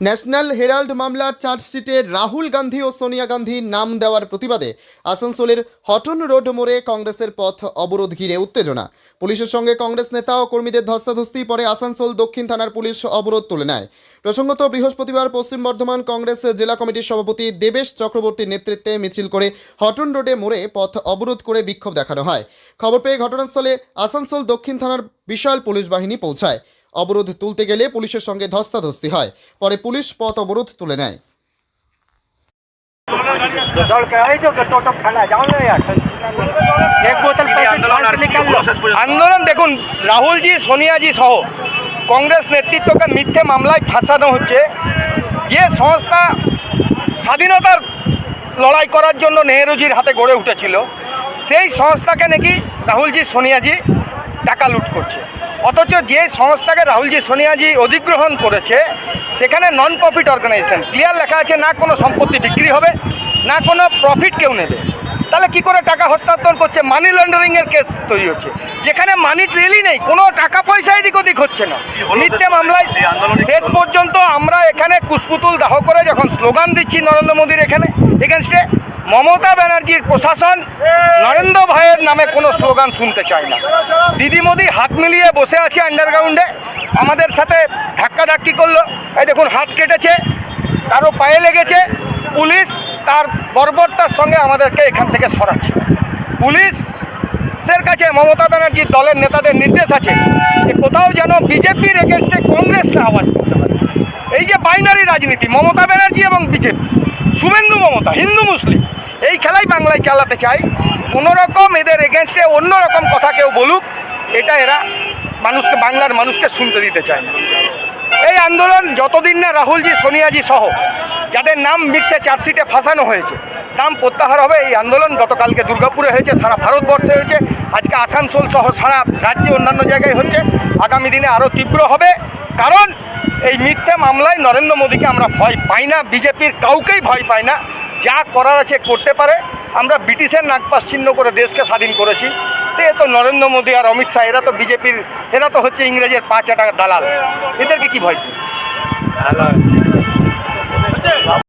National Herald মামলার চার্জশিটে রাহুল গান্ধী ও সোনিয়া গান্ধীর নাম দেওয়ার প্রতিবাদে আসানসোলের হটন রোড মোড়ে কংগ্রেসের পথ অবরোধ ঘিরে উত্তেজনা। পুলিশের সঙ্গে কংগ্রেস নেতা ও কর্মীদের ধস্তাধস্তি পরে আসানসোল দক্ষিণ থানার পুলিশ অবরোধ তুলে নেয়। প্রসঙ্গত, বৃহস্পতিবার পশ্চিম বর্ধমান কংগ্রেস জেলা কমিটির সভাপতি দেবেশ চক্রবর্তীর নেতৃত্বে মিছিল করে হটন রোডে মোড়ে পথ অবরোধ করে বিক্ষোভ দেখানো হয়। খবর পেয়ে ঘটনাস্থলে আসানসোল দক্ষিণ থানার বিশাল পুলিশ বাহিনী পৌঁছায়। অবরোধ তুলতে গেলে পুলিশের সঙ্গে ধস্তাধস্তি হয়। পরে পুলিশ পথ অবরোধ তুলে নেয়। আন্দোলন দেখুন, রাহুলজি, সোনিয়াজি সহ কংগ্রেস নেতৃত্বকে মিথ্যে মামলায় ফাঁসানো হচ্ছে। যে সংস্থা স্বাধীনতার লড়াই করার জন্য নেহেরুজির হাতে গড়ে উঠেছিল, সেই সংস্থাকে নাকি রাহুলজি, সোনিয়াজি টাকা লুট করছে। অথচ যে সংস্থাকে রাহুলজি সোনিয়াজি অধিগ্রহণ করেছে, সেখানে নন প্রফিট অর্গানাইজেশন ক্লিয়ার লেখা আছে, না কোনো সম্পত্তি বিক্রি হবে, না কোনো প্রফিট কেউ নেবে। তাহলে কি করে টাকা হস্তান্তর করছে? মানি লন্ডারিংয়ের কেস তৈরি হচ্ছে। যেখানে মানি ট্রেলই নেই, কোনো টাকা পয়সা এদিক ওদিক হচ্ছে না। মিথ্যে মামলায় শেষ পর্যন্ত আমরা এখানে কুসপুতুল দাহ করে যখন স্লোগান দিচ্ছি নরেন্দ্র মোদীর এখানে এগেনস্টে মমতা ব্যানার্জির প্রশাসন নরেন্দ্র ভাইয়ের নামে কোনো স্লোগান শুনতে চায় না। দিদি মোদি হাত মিলিয়ে বসে আছে আন্ডারগ্রাউন্ডে আমাদের সাথে ধাক্কাধাক্কি করল। এই দেখুন হাত কেটেছে কারও পায়ে লেগেছে পুলিশ তার বর্বরতার সঙ্গে আমাদেরকে এখান থেকে সরাচ্ছে। পুলিশ এর কাছে মমতা ব্যানার্জির দলের নেতাদের নির্দেশ আছে যে কোথাও যেন বিজেপির এগেনস্টে কংগ্রেস না আওয়াজ করতে পারে এই যে বাইনারি রাজনীতি, মমতা ব্যানার্জি এবং বিজেপি, শুভেন্দু মমতা, হিন্দু মুসলিম, এই খেলাই বাংলায় চালাতে চায় কোনো রকম এদের এগেনস্টে অন্য রকম কথা কেউ বলুক, এটা এরা মানুষকে, বাংলার মানুষকে শুনতে দিতে চায় না। এই আন্দোলন যতদিন না রাহুলজি, সোনিয়াজি সহ, যাদের নাম মিথ্যে চার্জশিটে ফাঁসানো হয়েছে নাম প্রত্যাহার হবে। এই আন্দোলন গতকালকে দুর্গাপুরে হয়েছে, সারা ভারতবর্ষে হয়েছে। আজকে আসানসোল সহ সারা রাজ্যে অন্যান্য জায়গায় হচ্ছে। আগামী দিনে আরও তীব্র হবে। কারণ এই মিথ্যে মামলায় নরেন্দ্র মোদীকে আমরা ভয় পাই না, বিজেপির কাউকেই ভয় পাই না। যা করার আছে করতে পারে। আমরা ব্রিটিশের নাগপাস চিহ্ন করে দেশকে স্বাধীন করেছি। তো এ তো নরেন্দ্র মোদী আর অমিত শাহ, এরা তো বিজেপির, এরা তো হচ্ছে ইংরেজের পাঁচ টাকা দালাল। এদেরকে কি ভয়?